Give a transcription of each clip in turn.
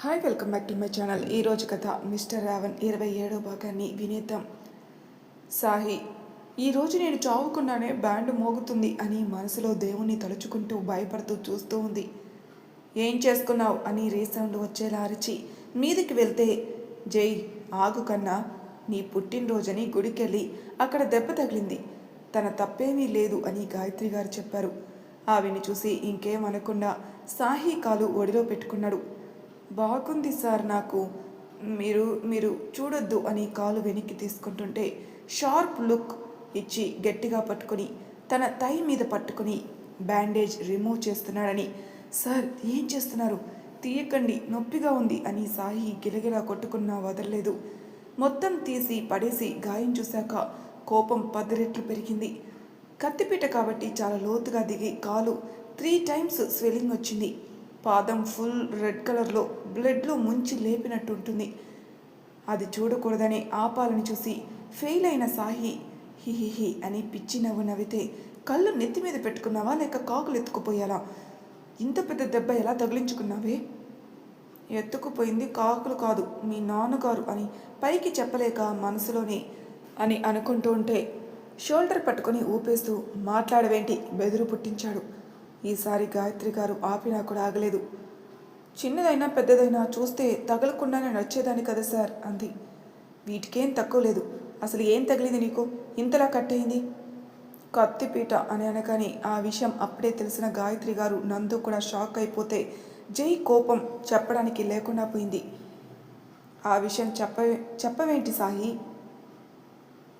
Hi welcome back to my channel ఈరోజు కథ mister Raavan ఇరవై ఏడో భాగాన్ని వినేద్దాం. సాహి ఈరోజు నేను చావుకున్నానే బ్యాండ్ మోగుతుంది అని మనసులో దేవుణ్ణి తలుచుకుంటూ భయపడుతూ చూస్తూ ఉంది. ఏం చేసుకున్నావు? అని రీసౌండ్ వచ్చేలా అరిచి మీదికి వెళ్తే జై ఆగు కన్నా నీ పుట్టినరోజని గుడికెళ్ళి అక్కడ దెబ్బ తగిలింది. తన తప్పేమీ లేదు అని గాయత్రి గారు చెప్పారు. ఆవిని చూసి ఇంకేం అనకుండా సాహి కాలు ఒడిలో పెట్టుకున్నాడు. బాగుంది సార్ నాకు. మీరు మీరు చూడొద్దు అని కాలు వెనక్కి తీసుకుంటుంటే షార్ప్ లుక్ ఇచ్చి గట్టిగా పట్టుకొని తన తై మీద పట్టుకుని బ్యాండేజ్ రిమూవ్ చేస్తున్నాడని. సార్ ఏం చేస్తున్నారు? తీయకండి నొప్పిగా ఉంది అని సాయి గిలగిలా కొట్టుకున్నా వదలలేదు. మొత్తం తీసి పడేసి గాయం చూశాక కోపం పది రెట్లు పెరిగింది. కత్తిపీట కాబట్టి చాలా లోతుగా దిగి కాలు త్రీ టైమ్స్ స్వెల్లింగ్ వచ్చింది. పాదం ఫుల్ రెడ్ కలర్లో బ్లడ్లో ముంచి లేపినట్టు ఉంటుంది అది చూడకూడదని ఆపాలని చూసి ఫెయిల్ అయిన సాహి హిహిహి అని పిచ్చి నవ్వు నవ్వితే కళ్ళు నెత్తి మీద పెట్టుకున్నావా లేక కాకులు ఎత్తుకుపోయాలా ఇంత పెద్ద దెబ్బ ఎలా తగిలించుకున్నావే? ఎత్తుకుపోయింది కాకులు కాదు మీ నాన్నగారు అని పైకి చెప్పలేక మనసులోనే అని అనుకుంటూ ఉంటే షోల్డర్ పట్టుకొని ఊపేస్తూ మాట్లాడవేంటి? బెదురు పుట్టించాడు. ఈసారి గాయత్రి గారు ఆపినా కూడా ఆగలేదు. చిన్నదైనా పెద్దదైనా చూస్తే తగలకుండానే నడిచేదాన్ని కదా సార్ అంది. వీటికేం తక్కువ లేదు. అసలు ఏం తగిలింది నీకు? ఇంతలా కట్టయింది కత్తిపీట అని అనగానే ఆ విషయం అప్పుడే తెలిసిన గాయత్రి గారు నందు కూడా షాక్ అయిపోతే జై కోపం చెప్పడానికి లేకుండా పోయింది. ఆ విషయం చెప్ప చెప్పవేంటి సాయి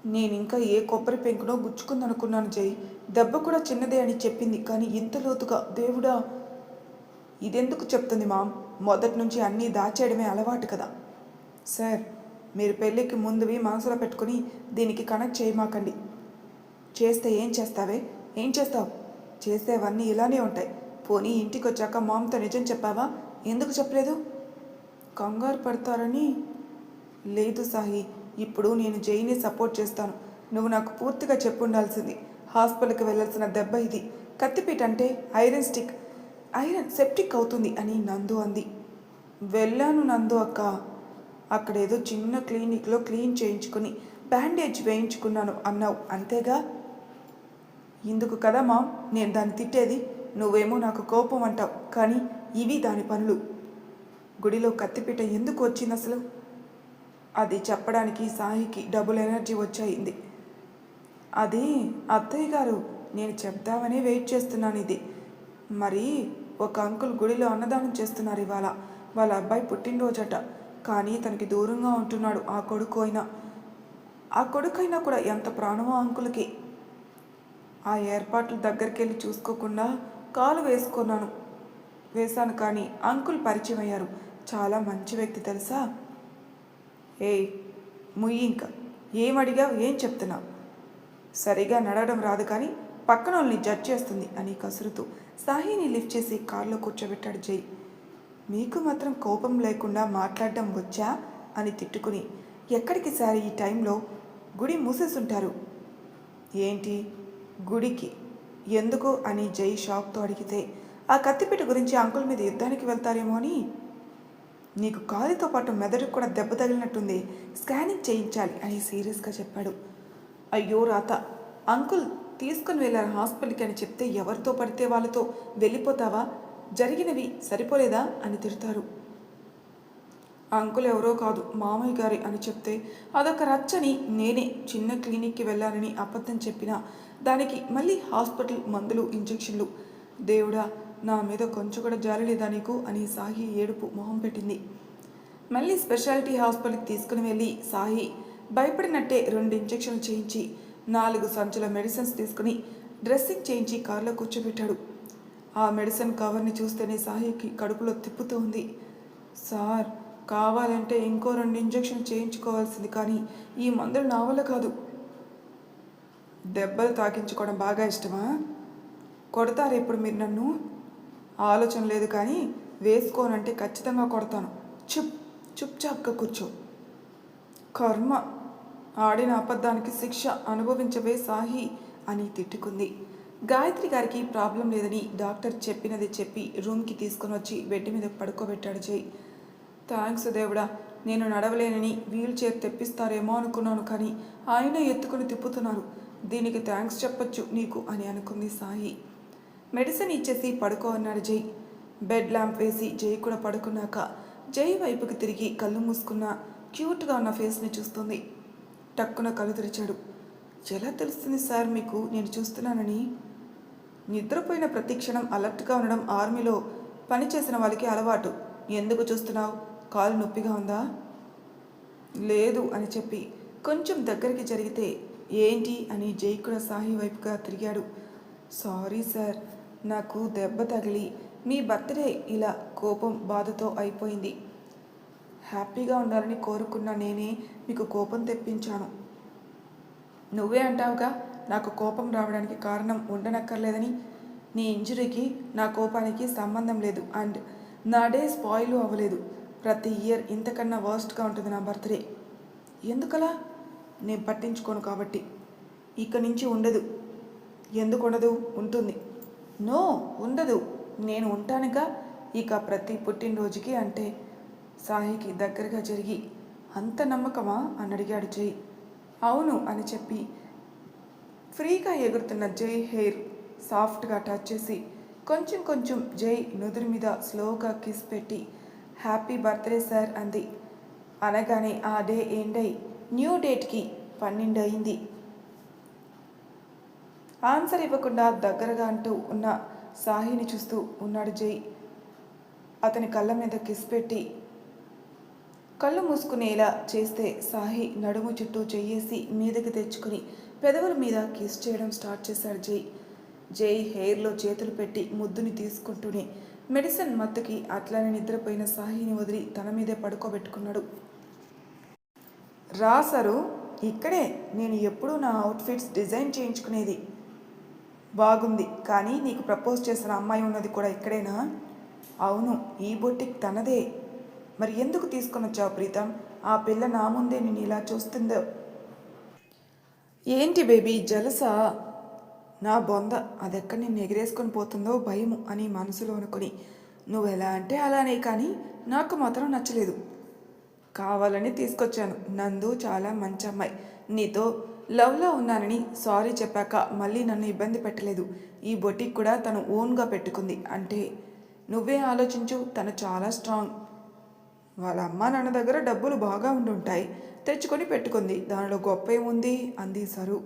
నేను ఇంకా ఏ కొబ్బరి పెంకునో గుచ్చుకుందనుకున్నాను జై. దెబ్బ కూడా చిన్నదే అని చెప్పింది కానీ ఇంత లోతుగా దేవుడా! ఇదెందుకు చెప్తుంది మామ్? మొదటి నుంచి అన్నీ దాచేయడమే అలవాటు కదా. సార్ మీరు పెళ్ళికి ముందువి మనసులో పెట్టుకుని దీనికి కనెక్ట్ చేయమాకండి. చేస్తే ఏం చేస్తావే? ఏం చేస్తావు? చేసేవన్నీ ఇలానే ఉంటాయి. పోనీ ఇంటికి వచ్చాక మామ్తో నిజం చెప్పావా? ఎందుకు చెప్పలేదు? కంగారు పడతారని? లేదు సాహి ఇప్పుడు నేను జైని సపోర్ట్ చేస్తాను. నువ్వు నాకు పూర్తిగా చెప్పుండాల్సింది. హాస్పిటల్కి వెళ్ళాల్సిన దెబ్బ ఇది. కత్తిపీట అంటే ఐరన్ స్టిక్. ఐరన్ సెప్టిక్ అవుతుంది అని నందు అంది. వెళ్ళాను నందు అక్క. అక్కడ ఏదో చిన్న క్లినిక్లో క్లీన్ చేయించుకుని బ్యాండేజ్ వేయించుకున్నాను అన్నావు. అంతేగా? ఇందుకు కదా మామ్ నేను దాన్ని తిట్టేది. నువ్వేమో నాకు కోపం అంటావు. కానీ ఇవి దాని పనులు. గుడిలో కత్తిపీట ఎందుకు వచ్చింది అసలు అది చెప్పడానికి సాహికి డబుల్ ఎనర్జీ వచ్చాయింది. అది అత్తయ్య గారు నేను చెప్తామని వెయిట్ చేస్తున్నాను ఇది. మరి ఒక అంకుల్ గుడిలో అన్నదానం చేస్తున్నారు ఇవాళ. వాళ్ళ అబ్బాయి పుట్టినరోజట. కానీ తనకి దూరంగా ఉంటున్నాడు ఆ కొడుకు అయినా. ఆ కొడుకైనా కూడా ఎంత ప్రాణమో అంకులకి. ఆ ఏర్పాట్లు దగ్గరికి వెళ్ళి చూసుకోకుండా కాలు వేసుకున్నాను. వేశాను కానీ అంకుల్ పరిచయం అయ్యారు. చాలా మంచి వ్యక్తి తెలుసా? ఏయ్ ముయ్యి ఇంకా. ఏమడిగావు ఏం చెప్తున్నావు? సరిగా నడవడం రాదు కానీ పక్కన వాళ్ళని జడ్జ్ చేస్తుంది అని కసురుతూ సాహిని లిఫ్ట్ చేసి కారులో కూర్చోబెట్టాడు జై. మీకు మాత్రం కోపం లేకుండా మాట్లాడడం వచ్చా? అని తిట్టుకుని ఎక్కడికి సారి ఈ టైంలో? గుడి మూసేసుంటారు. ఏంటి? గుడికి? ఎందుకు? అని జై షాక్తో అడిగితే ఆ కత్తిపీట గురించి అంకుల్ మీద యుద్ధానికి వెళ్తారేమో అని. నీకు కాలితో పాటు మెదడుకు కూడా దెబ్బ తగిలినట్టుంది. స్కానింగ్ చేయించాలి అని సీరియస్గా చెప్పాడు. అయ్యో రాత అంకుల్ తీసుకుని వెళ్ళారు హాస్పిటల్కి అని చెప్తే ఎవరితో పడితే వాళ్ళతో? వెళ్ళిపోతావా? జరిగినవి సరిపోలేదా? అని తిడతారు. అంకుల్ ఎవరో కాదు మామయ్య గారి అని చెప్తే అదొక రచ్చని నేనే చిన్న క్లినిక్కి వెళ్ళానని అబద్ధం చెప్పినా దానికి మళ్ళీ హాస్పిటల్ మందులు ఇంజెక్షన్లు. దేవుడా నా మీద కొంచెం కూడా జాలి లేదా నీకు? అని సాహి ఏడుపు మొహం పెట్టింది. మళ్ళీ స్పెషాలిటీ హాస్పిటల్కి తీసుకుని వెళ్ళి సాహి భయపడినట్టే రెండు ఇంజెక్షన్లు చేయించి నాలుగు సంచుల మెడిసిన్స్ తీసుకుని డ్రెస్సింగ్ చేయించి కారులో కూర్చోబెట్టాడు. ఆ మెడిసిన్ కవర్ని చూస్తేనే సాహికి కడుపులో తిప్పుతూ ఉంది. సార్ కావాలంటే ఇంకో రెండు ఇంజెక్షన్ చేయించుకోవాల్సింది కానీ ఈ మందులు నా వల్ల కాదు. దెబ్బలు తాకించుకోవడం బాగా ఇష్టమా? కొడతారు ఇప్పుడు మీరు నన్ను? ఆలోచన లేదు కానీ వేసుకోనంటే ఖచ్చితంగా కొడతాను. చుప్ చుప్చాప్గా కూర్చో. కర్మ ఆడిన అబద్ధానికి శిక్ష అనుభవించవే సాహి అని తిట్టుకుంది. గాయత్రి గారికి ప్రాబ్లం లేదని డాక్టర్ చెప్పినది చెప్పి రూమ్కి తీసుకుని వచ్చి బెడ్ మీద పడుకోబెట్టాడు జై. థ్యాంక్స్ దేవుడా నేను నడవలేనని వీల్ చైర్ తెప్పిస్తారేమో అనుకున్నాను కానీ ఆయన ఎత్తుకుని తిప్పుతున్నారు. దీనికి థ్యాంక్స్ చెప్పొచ్చు నీకు అని అనుకుంది సాయి మెడిసిన్ ఇచ్చేసి పడుకో అన్నాడు జై. బెడ్ ల్యాంప్ వేసి జై కూడా పడుకున్నాక జై వైపుకి తిరిగి కళ్ళు మూసుకున్న క్యూట్గా ఉన్న ఫేస్ని చూస్తుంది. టక్కున కళ్ళు తెరిచాడు. ఎలా తెలుస్తుంది సార్ మీకు? నేను చూస్తున్నానని. నిద్రపోయిన ప్రతి క్షణం అలర్ట్గా ఉండడం ఆర్మీలో పనిచేసిన వాళ్ళకి అలవాటు. ఎందుకు చూస్తున్నావు? కాలు నొప్పిగా ఉందా? లేదు అని చెప్పి కొంచెం దగ్గరికి జరిగితే ఏంటి? అని జై కూడా సాహి వైపుగా తిరిగాడు. సారీ సార్ నాకు దెబ్బ తగిలి మీ బర్త్డే ఇలా కోపం బాధతో అయిపోయింది. హ్యాపీగా ఉండాలని కోరుకున్న నేనే మీకు కోపం తెప్పించాను. నువ్వే అంటావుగా నాకు కోపం రావడానికి కారణం ఉండనక్కర్లేదని. నీ ఇంజురీకి నా కోపానికి సంబంధం లేదు అండ్ నా డే స్పాయిల్ అవ్వలేదు. ప్రతి ఇయర్ ఇంతకన్నా వర్స్ట్గా ఉంటుంది నా బర్త్డే. ఎందుకలా? నేను పట్టించుకోను కాబట్టి. ఇక నుంచి ఉండదు. ఎందుకు ఉండదు? ఉంటుంది. నో ఉండదు. నేను ఉంటానుగా. ఇక ప్రతి పుట్టినరోజుకి అంటే సాహికి దగ్గరగా జరిగి అంత నమ్మకమా? అని అడిగాడు జై. అవును అని చెప్పి ఫ్రీగా ఎగురుతున్న జై హెయిర్ సాఫ్ట్గా టచ్ చేసి కొంచెం కొంచెం జై నుదురు మీద స్లోగా కిస్ పెట్టి హ్యాపీ బర్త్డే సార్ అంది. అనగానే ఆ డే ఏండై న్యూ డేట్కి పన్నెండు అయింది. ఆన్సర్ ఇవ్వకుండా దగ్గరగా అంటూ ఉన్న సాహిని చూస్తూ ఉన్నాడు జై. అతని కళ్ళ మీద కిస్ పెట్టి కళ్ళు మూసుకునేలా చేస్తే సాహి నడుము చుట్టూ చెయ్యేసి మీదకి తెచ్చుకుని పెదవుల మీద కిస్ చేయడం స్టార్ట్ చేశాడు జై. జై హెయిర్లో చేతులు పెట్టి ముద్దుని తీసుకుంటూనే మెడిసిన్ మత్తుకి అట్లానే నిద్రపోయిన సాహిని వదిలి తన మీదే పడుకోబెట్టుకున్నాడు. రాసరు ఇక్కడే. నేను ఎప్పుడూ నా అవుట్ఫిట్స్ డిజైన్ చేయించుకునేది. బాగుంది. కానీ నీకు ప్రపోజ్ చేసిన అమ్మాయి ఉన్నది కూడా ఇక్కడేనా? అవును ఈ బొట్టిక్ తనదే. మరి ఎందుకు తీసుకొని వచ్చావు ప్రీతం? ఆ పిల్ల నా ముందే నేను ఇలా చూస్తుందో. ఏంటి బేబీ జలసా? నా బొంద అదెక్కడ నిన్ను ఎగిరేసుకొని పోతుందో భయము అని మనసులో అనుకుని. నువ్వు ఎలా అంటే అలానే కానీ నాకు మాత్రం నచ్చలేదు. కావాలని తీసుకొచ్చాను. నందు చాలా మంచి అమ్మాయి. నీతో లవ్లో ఉన్నానని సారీ చెప్పాక మళ్ళీ నన్ను ఇబ్బంది పెట్టలేదు. ఈ బొటిక్ కూడా తను ఓన్గా పెట్టుకుంది. అంటే నువ్వే ఆలోచించు తను చాలా స్ట్రాంగ్. వాళ్ళ అమ్మ నాన్న దగ్గర డబ్బులు బాగా ఉండుంటాయి. తెచ్చుకొని పెట్టుకుంది. దానిలో గొప్ప ఏముంది? అంది సరు.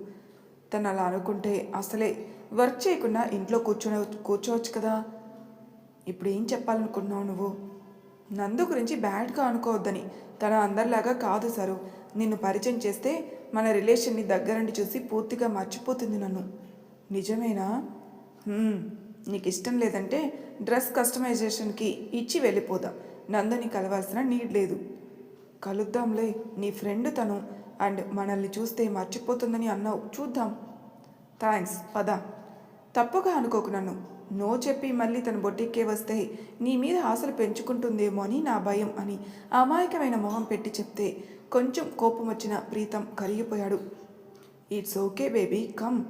తను అలా అనుకుంటే అసలే వర్క్ చేయకుండా ఇంట్లో కూర్చొని కూర్చోవచ్చు కదా? ఇప్పుడు ఏం చెప్పాలనుకున్నావు నువ్వు? నందు గురించి బ్యాడ్గా అనుకోవద్దని. తన అందరిలాగా కాదు సరు. నిన్ను పరిచయం చేస్తే మన రిలేషన్ని దగ్గరండి చూసి పూర్తిగా మర్చిపోతుంది నన్ను. నిజమేనా? నీకు ఇష్టం లేదంటే డ్రెస్ కస్టమైజేషన్కి ఇచ్చి వెళ్ళిపోదాం నందని కలవాల్సిన నీడ్ లేదు. కలుద్దాంలే నీ ఫ్రెండ్ తను. అండ్ మనల్ని చూస్తే మర్చిపోతుందని అన్నావు. చూద్దాం. థ్యాంక్స్. పద. తప్పుగా అనుకోకు నన్ను. నో చెప్పి మళ్ళీ తన బొట్టిక్కే వస్తే నీ మీద ఆశలు పెంచుకుంటుందేమో అని నా భయం అని అమాయకమైన మొహం పెట్టి చెప్తే కొంచెం కోపం వచ్చిన Pritam కరిగిపోయాడు. It's okay baby come.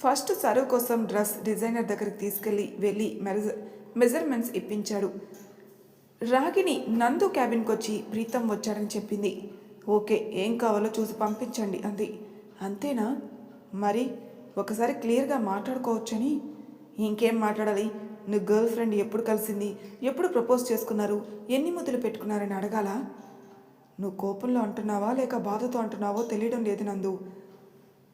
First సరువు కోసం డ్రెస్ డిజైనర్ దగ్గరికి తీసుకెళ్ళి వెళ్ళి మెజ మెజర్మెంట్స్ ఇప్పించాడు. రాగిని నందు క్యాబిన్కి వచ్చి ప్రీతం వచ్చాడని చెప్పింది. ఓకే ఏం కావాలో చూసి పంపించండి అంది. అంతేనా? మరి ఒకసారి క్లియర్గా మాట్లాడుకోవచ్చని ఇంకేం మాట్లాడాలి? నువ్వు గర్ల్ ఫ్రెండ్ ఎప్పుడు కలిసింది? ఎప్పుడు ప్రపోజ్ చేసుకున్నారు? ఎన్ని ముద్దులు పెట్టుకున్నారని అడగాలా? నువ్వు కోపంలో అంటున్నావా? లేక బాధతో అంటున్నావో తెలియడం లేదు నందు.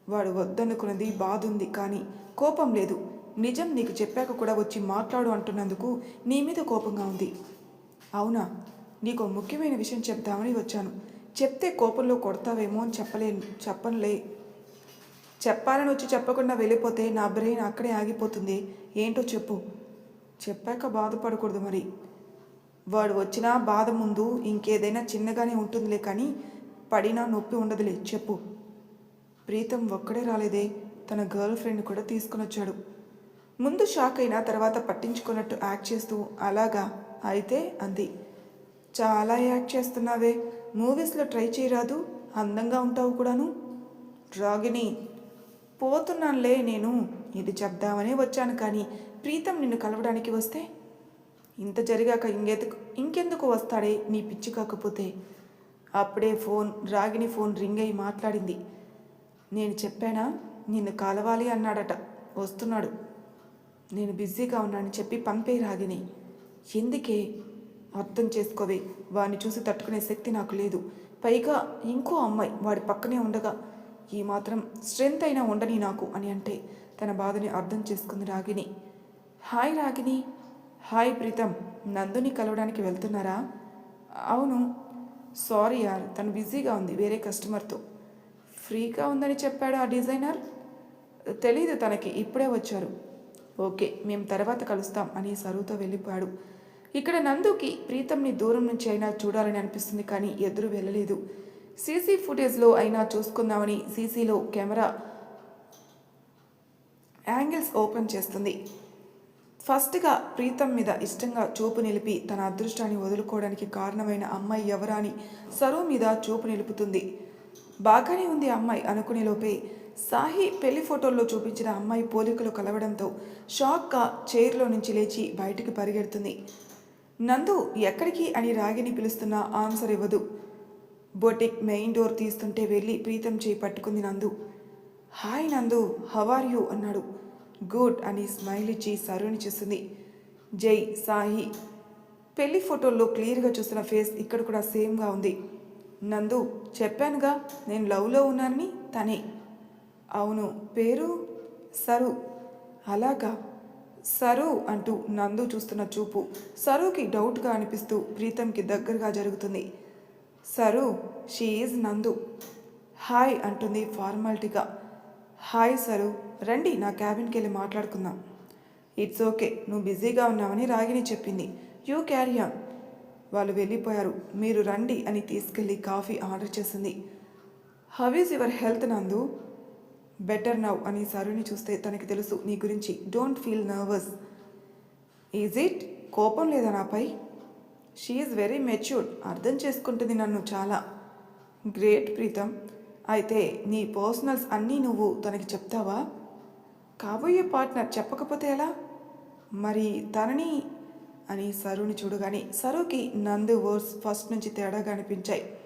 వాడు వద్దనుకున్నది బాధ ఉంది కానీ కోపం లేదు. నిజం నీకు చెప్పాక కూడా వచ్చి మాట్లాడు అంటున్నందుకు నీ మీద కోపంగా ఉంది. అవునా? నీకు ముఖ్యమైన విషయం చెప్దామని వచ్చాను. చెప్తే కోపంలో కొడతావేమో అని చెప్పలేను చెప్పనులే చెప్పాలని వచ్చి చెప్పకుండా వెళ్ళిపోతే నా బ్రెయిన్ అక్కడే ఆగిపోతుంది. ఏంటో చెప్పు. చెప్పాక బాధపడకూడదు మరి. వాడు వచ్చినా బాధ ముందు ఇంకేదైనా చిన్నగానే ఉంటుందిలే కానీ పడినా నొప్పి ఉండదులే. చెప్పు. ప్రీతం ఒక్కడే రాలేదే. తన గర్ల్ ఫ్రెండ్ కూడా తీసుకుని వచ్చాడు ముందు షాక్ అయినా తర్వాత పట్టించుకున్నట్టు యాక్ట్ చేస్తూ అలాగా అయితే అంది. చాలా యాక్ట్ చేస్తున్నావే. మూవీస్లో ట్రై చేయరాదు. అందంగా ఉంటావు కూడాను. రాగిని పోతున్నానులే నేను. ఇది చెప్దామనే వచ్చాను కానీ ప్రీతం నిన్ను కలవడానికి వస్తే? ఇంత జరిగాక ఇంకెందుకు ఇంకెందుకు వస్తాడే నీ పిచ్చి కాకపోతే? అప్పుడే ఫోన్ రాగిని ఫోన్ రింగ్ అయి మాట్లాడింది. నేను చెప్పానా? నిన్ను కలవాలి అన్నాడట. వస్తున్నాడు. నేను బిజీగా ఉన్నానని చెప్పి పంపే రాగిని ఎందుకే? అర్థం చేసుకోవే. వాడిని చూసి తట్టుకునే శక్తి నాకు లేదు. పైగా ఇంకో అమ్మాయి వాడి పక్కనే ఉండగా ఈ మాత్రం స్ట్రెంగ్త్ అయినా ఉండని నాకు అని అంటే తన బాధని అర్థం చేసుకుంది రాగిని హాయ్ రాగిని హాయ్ ప్రీతం. నందుని కలవడానికి వెళ్తున్నారా? అవును. సారీ యార్. తను బిజీగా ఉంది వేరే కస్టమర్తో. ఫ్రీగా ఉందని చెప్పాడు ఆ డిజైనర్? తెలీదు తనకి. ఇప్పుడే వచ్చారు. ఓకే మేము తర్వాత కలుస్తాం అని సరువుతో వెళ్ళిపోయాడు. ఇక్కడ నందుకి ప్రీతంని దూరం నుంచి అయినా చూడాలని అనిపిస్తుంది కానీ ఎదురు వెళ్ళలేదు. సీసీ ఫుటేజ్లో అయినా చూసుకుందామని సీసీలో కెమెరా యాంగిల్స్ ఓపెన్ చేస్తుంది. ఫస్ట్గా ప్రీతం మీద ఇష్టంగా చూపు నిలిపి తన అదృష్టాన్ని వదులుకోవడానికి కారణమైన అమ్మాయి ఎవరా అని సరు మీద చూపు నిలుపుతుంది. బాగానే ఉంది అమ్మాయి అనుకునేలోపే సాహి పెళ్ళి ఫోటోల్లో చూపించిన అమ్మాయి పోలికలు కలవడంతో షాక్గా చైర్లో నుంచి లేచి బయటికి పరిగెడుతుంది. నందు ఎక్కడికి అని రాగిని పిలుస్తున్నా ఆన్సర్ ఇవ్వదు. బొటిక్ మెయిన్ డోర్ తీస్తుంటే వెళ్ళి ప్రీతం చేయి పట్టుకుంది Nandu. Hi Nandu how are you? అన్నాడు. గుడ్ అని స్మైల్ ఇచ్చి సరుని చూస్తుంది. జై సాయి. పెళ్ళి ఫోటోల్లో క్లియర్గా చూసిన ఫేస్ ఇక్కడ కూడా సేమ్గా ఉంది. నందు చెప్పానుగా నేను లవ్లో ఉన్నానని తనే. అవును పేరు? సరు. అలాగా? సరు అంటూ నందు చూస్తున్న చూపు. సరుకి డౌట్గా అనిపిస్తూ ప్రీతంకి దగ్గరగా జరుగుతుంది. Saru she is Nandu. Hi అంటుంది ఫార్మాలిటీగా హాయ్ సరు రండి నా క్యాబిన్కి వెళ్ళి మాట్లాడుకుందాం. ఇట్స్ ఓకే నువ్వు బిజీగా ఉన్నావని రాగిని చెప్పింది. యూ క్యారీ ఆన్ వాళ్ళు వెళ్ళిపోయారు. మీరు రండి అని తీసుకెళ్ళి కాఫీ ఆర్డర్ చేసింది. How is your health Nandu? Better now అని సరుని చూస్తే తనకి తెలుసు నీ గురించి. Don't feel nervous is it కోపం లేదా నాపై? షీఈ్ వెరీ మెచ్యూర్డ్ అర్థం చేసుకుంటుంది నన్ను చాలా. గ్రేట్ ప్రీతం. అయితే నీ పర్సనల్స్ అన్నీ నువ్వు తనకి చెప్తావా? కాబోయే పార్ట్నర్ చెప్పకపోతే ఎలా? మరి తనని అని సరుని చూడగానే సరుకి నందు వర్డ్స్ ఫస్ట్ నుంచి తేడాగా అనిపించాయి.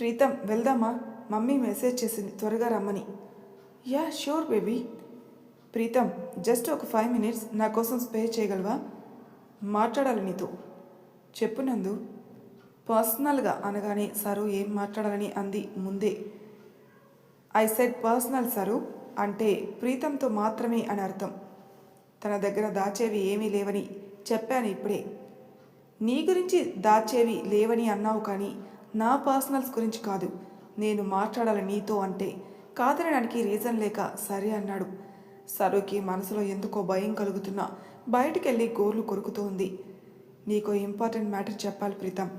ప్రీతం వెళ్దామా? మమ్మీ మెసేజ్ చేసింది. త్వరగా రమ్మని. Yeah sure baby Preetham just ఒక ఫైవ్ మినిట్స్ నా కోసం స్పే చేయగలవా? మాట్లాడాలి నీతో. చెప్పు నందు పర్సనల్గా అనగానే సరు ఏం మాట్లాడాలని అంది ముందే. ఐ సెడ్ పర్సనల్ సరు అంటే ప్రీతంతో మాత్రమే అని అర్థం. తన దగ్గర దాచేవి ఏమీ లేవని చెప్పాను ఇప్పుడే. నీ గురించి దాచేవి లేవని అన్నావు కానీ నా పర్సనల్స్ గురించి కాదు. నేను మాట్లాడాలి నీతో అంటే కాదనడానికి రీజన్ లేక సరే అన్నాడు. సరుకి మనసులో ఎందుకో భయం కలుగుతున్నా బయటికెళ్ళి గోర్లు కొరుకుతోంది. నీకో ఇంపార్టెంట్ మ్యాటర్ చెప్పాలి ప్రీతం.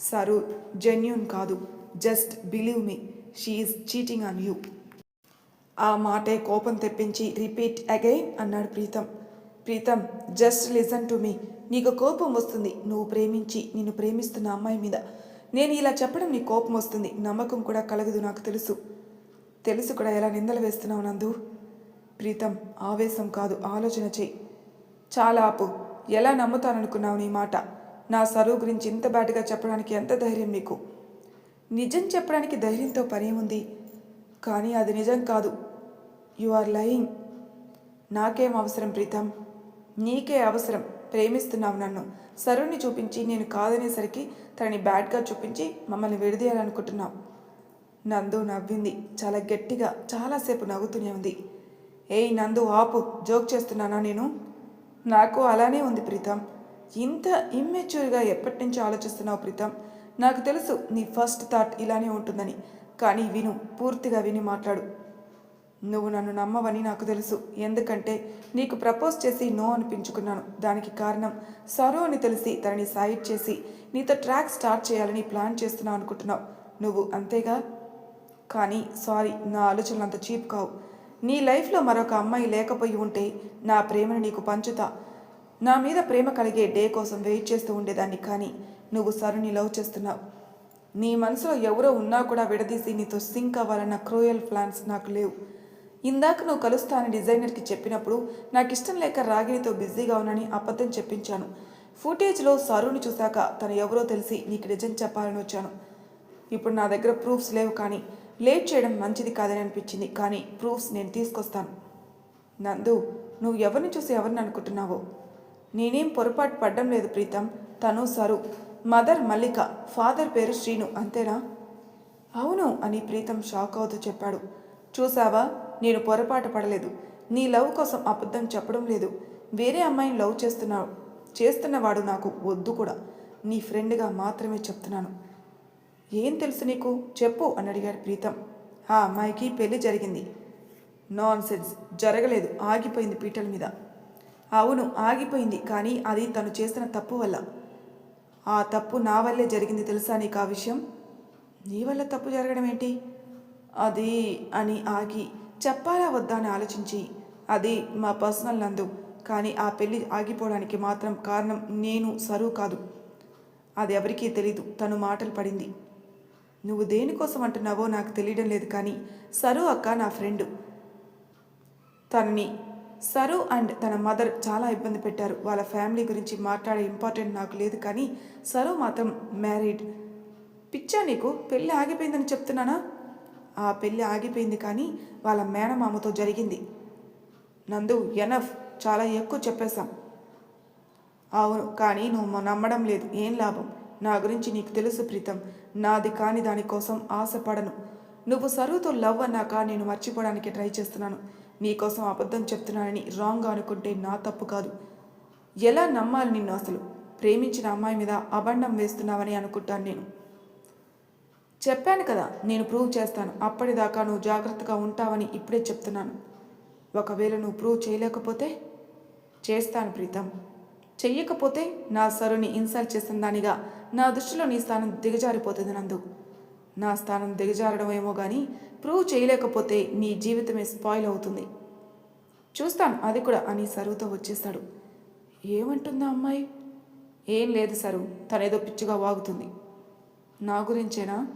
సరు జెన్యున్ కాదు. Just believe me she is cheating on you ఆ మాటే కోపం తెప్పించి రిపీట్ అగైన్ అన్నాడు Preetham. Preetham just listen to me నీకు కోపం వస్తుంది. నువ్వు ప్రేమించి నిన్ను ప్రేమిస్తున్న అమ్మాయి మీద. నేను ఇలా చెప్పడం నీ కోపం వస్తుంది. నమ్మకం కూడా కలగదు నాకు తెలుసు. తెలుసు కూడా ఎలా నిందలు వేస్తున్నావు నందు? ప్రీతం ఆవేశం కాదు. ఆలోచన చెయ్యి. చాలా ఆపు. ఎలా నమ్ముతాననుకున్నావు నీ మాట? నా సరువు గురించి ఇంత బ్యాడ్గా చెప్పడానికి ఎంత ధైర్యం మీకు? నిజం చెప్పడానికి ధైర్యంతో పని ఉంది కానీ అది నిజం కాదు. You are lying. నాకేం అవసరం ప్రీతం? నీకే అవసరం. ప్రేమిస్తున్నావు నన్ను. సరుణ్ణి చూపించి నేను కాదనేసరికి తనని బ్యాడ్గా చూపించి మమ్మల్ని విడదీయాలనుకుంటున్నావు. నందు నవ్వింది. చాలా గట్టిగా చాలాసేపు నవ్వుతూనే ఉంది. ఏయ్ నందు ఆపు. జోక్ చేస్తున్నానా నేను? నాకు అలానే ఉంది ప్రీతం. ఇంత ఇమ్మెచ్యూర్గా ఎప్పటి నుంచి ఆలోచిస్తున్నావు ప్రీతం? నాకు తెలుసు నీ ఫస్ట్ థాట్ ఇలానే ఉంటుందని. కానీ విను పూర్తిగా విని మాట్లాడు. నువ్వు నన్ను నమ్మవని నాకు తెలుసు. ఎందుకంటే నీకు ప్రపోజ్ చేసి నో అనిపించుకున్నాను. దానికి కారణం సరో అని తెలిసి తనని సైడ్ చేసి నీతో ట్రాక్ స్టార్ట్ చేయాలని ప్లాన్ చేస్తున్నావు అనుకుంటున్నావు. నువ్వు అంతేగా? కానీ సారీ నా ఆలోచనలు అంత చీప్ కావు. నీ లైఫ్లో మరొక అమ్మాయి లేకపోయి ఉంటే నా ప్రేమను నీకు పంచుతా. నా మీద ప్రేమ కలిగే డే కోసం వెయిట్ చేస్తూ ఉండేదాన్ని కానీ నువ్వు సరుని లవ్ చేస్తున్నావు. నీ మనసులో ఎవరో ఉన్నా కూడా విడదీసి నీతో సింక్ అవ్వాలన్న క్రూయల్ ప్లాన్స్ నాకు లేవు. ఇందాక నువ్వు కలుస్తానని డిజైనర్కి చెప్పినప్పుడు నాకు ఇష్టం లేక రాగినితో బిజీగా ఉన్నాని అబద్ధం చెప్పించాను. ఫుటేజ్లో సరుని చూశాక తను ఎవరో తెలిసి నీకు నిజం చెప్పాలని వచ్చాను. ఇప్పుడు నా దగ్గర ప్రూఫ్స్ లేవు కానీ లేట్ చేయడం మంచిది కాదని అనిపించింది. కానీ ప్రూఫ్స్ నేను తీసుకొస్తాను. నందు నువ్వు ఎవరిని చూసి ఎవరిని అనుకుంటున్నావో? నేనేం పొరపాటు పడ్డం లేదు ప్రీతం. తను సరు. మదర్ మల్లిక. ఫాదర్ పేరు శ్రీను. అంతేనా? అవును అని ప్రీతం షాక్ అవుతూ చెప్పాడు. చూసావా? నేను పొరపాటు పడలేదు. నీ లవ్ కోసం అబద్ధం చెప్పడం లేదు. వేరే అమ్మాయిని లవ్ చేస్తున్నావు చేస్తున్నవాడు నాకు వద్దు కూడా. నీ ఫ్రెండ్గా మాత్రమే చెప్తున్నాను. ఏం తెలుసు నీకు? చెప్పు అని అడిగాడు ప్రీతం. ఆ అమ్మాయికి పెళ్ళి జరిగింది. నాన్ సెన్స్ జరగలేదు. ఆగిపోయింది పీటల మీద. అవును ఆగిపోయింది. కానీ అది తను చేసిన తప్పు వల్ల. ఆ తప్పు నా వల్లే జరిగింది తెలుసా నీకు ఆ విషయం? నీ వల్ల తప్పు జరగడం ఏంటి? అది అని ఆగి చెప్పాలా వద్దా? అని ఆలోచించి అది మా పర్సనల్ నందు. కానీ ఆ పెళ్ళి ఆగిపోవడానికి మాత్రం కారణం నేను సరువు కాదు. అది ఎవరికీ తెలీదు. తను మాటలు పడింది. నువ్వు దేనికోసం అంటున్నావో నాకు తెలియడం లేదు కానీ సరు అక్క నా ఫ్రెండ్. తనని సరు అండ్ తన మదర్ చాలా ఇబ్బంది పెట్టారు. వాళ్ళ ఫ్యామిలీ గురించి మాట్లాడే ఇంపార్టెంట్ నాకు లేదు కానీ సరు మాత్రం మ్యారీడ్. పిచ్చా నీకు? పెళ్ళి ఆగిపోయిందని చెప్తున్నానా? ఆ పెళ్ళి ఆగిపోయింది కానీ వాళ్ళ మేనమామతో జరిగింది. నందు ఎనఫ్ చాలా ఎక్కువ చెప్పేశాం. అవును కానీ నువ్వు నమ్మడం లేదు. ఏం లాభం? నా గురించి నీకు తెలుసు ప్రీతం. నాది కాని దానికోసం ఆశపడను. నువ్వు సరువుతో లవ్ అన్నాక నేను మర్చిపోవడానికి ట్రై చేస్తున్నాను. నీకోసం అబద్ధం చెప్తున్నానని రాంగ్గా అనుకుంటే నా తప్పు కాదు. ఎలా నమ్మాలి నిన్ను అసలు? ప్రేమించిన అమ్మాయి మీద అబండం వేస్తున్నావని అనుకుంటాను నేను. చెప్పాను కదా నేను ప్రూవ్ చేస్తాను. అప్పటిదాకా నువ్వు జాగ్రత్తగా ఉంటావని ఇప్పుడే చెప్తున్నాను. ఒకవేళ నువ్వు ప్రూవ్ చేయలేకపోతే? చేస్తాను ప్రీతం. చెయ్యకపోతే నా సరుని ఇన్సల్ట్ చేసిన దానిగా నా దృష్టిలో నీ స్థానం దిగజారిపోతుంది నందు. నా స్థానం దిగజారడం ఏమో కానీ ప్రూవ్ చేయలేకపోతే నీ జీవితమే స్పాయిల్ అవుతుంది. చూస్తాను అది కూడా అని సరువుతో వచ్చేస్తాడు. ఏమంటుందా అమ్మాయి? ఏం లేదు సరు తనేదో పిచ్చిగా వాగుతుంది. నా గురించేనా?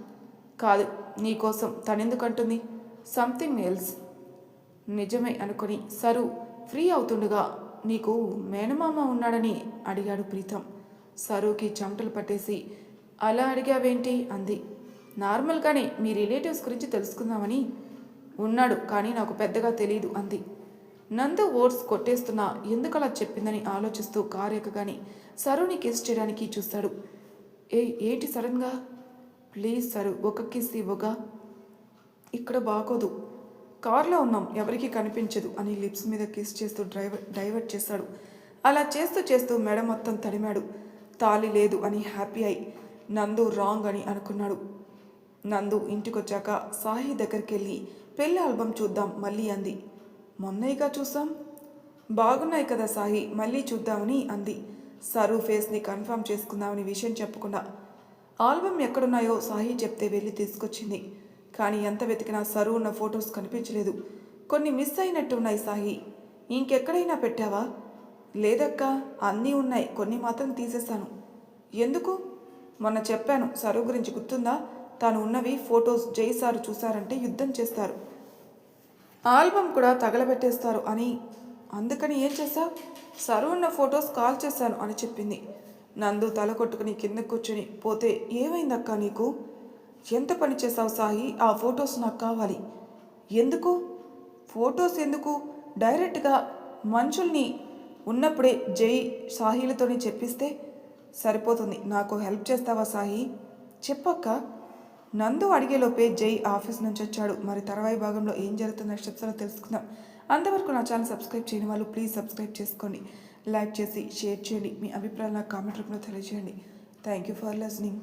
కాదు నీకోసం తనెందుకంటుంది? Something else. నిజమే అనుకొని సరు ఫ్రీ అవుతుండగా నీకు మేనమామ ఉన్నాడని అడిగాడు ప్రీతం. సరుకి చెమటలు పట్టేసి అలా అడిగావేంటి? అంది. నార్మల్గానే మీ రిలేటివ్స్ గురించి తెలుసుకుందామని ఉన్నాడు కానీ నాకు పెద్దగా తెలియదు అంది. నందు ఓట్స్ కొట్టేస్తున్నా ఎందుకు అలా చెప్పిందని ఆలోచిస్తూ కారు ఎక్కగాని సరుని కిస్ చేయడానికి చూస్తాడు. ఏ ఏంటి సడన్గా ప్లీజ్ సరు ఒక కిస్ ఇవ్వగా? ఇక్కడ బాగోదు. కార్లో ఉన్నాం ఎవరికీ కనిపించదు అని లిప్స్ మీద కిస్ చేస్తూ డ్రైవర్ డైవర్ట్ చేశాడు అలా చేస్తూ చేస్తూ మెడ మొత్తం తడిమాడు. తాలి లేదు అని హ్యాపీ అయి నందు రాంగ్ అని అనుకున్నాడు. నందు ఇంటికొచ్చాక సాహి దగ్గరికి వెళ్ళి పెళ్ళి ఆల్బమ్ చూద్దాం మళ్ళీ అంది. మొన్నయ్యగా చూసాం? బాగున్నాయి కదా సాహి మళ్ళీ చూద్దామని అంది. సరు ఫేస్ని కన్ఫర్మ్ చేసుకుందామని విషయం చెప్పకుండా. ఆల్బమ్ ఎక్కడున్నాయో సాహి చెప్తే వెళ్ళి తీసుకొచ్చింది. కానీ ఎంత వెతికినా సరు ఉన్న ఫొటోస్ కనిపించలేదు. కొన్ని మిస్ అయినట్టు ఉన్నాయి సాహి ఇంకెక్కడైనా పెట్టావా? లేదక్క అన్నీ ఉన్నాయి. కొన్ని మాత్రం తీసేశాను ఎందుకు? మొన్న చెప్పాను సరు గురించి గుర్తుందా? తాను ఉన్నవి ఫొటోస్ జై సారు చూశారంటే యుద్ధం చేస్తారు. ఆల్బమ్ కూడా తగలబెట్టేస్తారు అని. అందుకని ఏం చేశావు సరు ఉన్న ఫొటోస్ కాల్ చేశాను అని చెప్పింది. నందు తల కొట్టుకుని కింద కూర్చొని పోతే ఏమైందక్క నీకు? ఎంత పని చేసావు సాయి? ఆ ఫొటోస్ నాకు కావాలి. ఎందుకు? ఫొటోస్ ఎందుకు? డైరెక్ట్గా మనుషుల్ని ఉన్నప్పుడే జై సాహిలతోని చెప్పిస్తే సరిపోతుంది. నాకు హెల్ప్ చేస్తావా సాహి? చెప్పక్క. నందు అడిగేలోపే జై ఆఫీస్ నుంచి వచ్చాడు. మరి తర్వాయి భాగంలో ఏం జరుగుతుందో స్టెప్స్లో తెలుసుకుందాం. అంతవరకు నా ఛానల్ సబ్స్క్రైబ్ చేయని వాళ్ళు ప్లీజ్ సబ్స్క్రైబ్ చేసుకోండి. లైక్ చేసి షేర్ చేయండి. మీ అభిప్రాయాలు నాకు కామెంట్ రూపంలో తెలియజేయండి. Thank you for listening.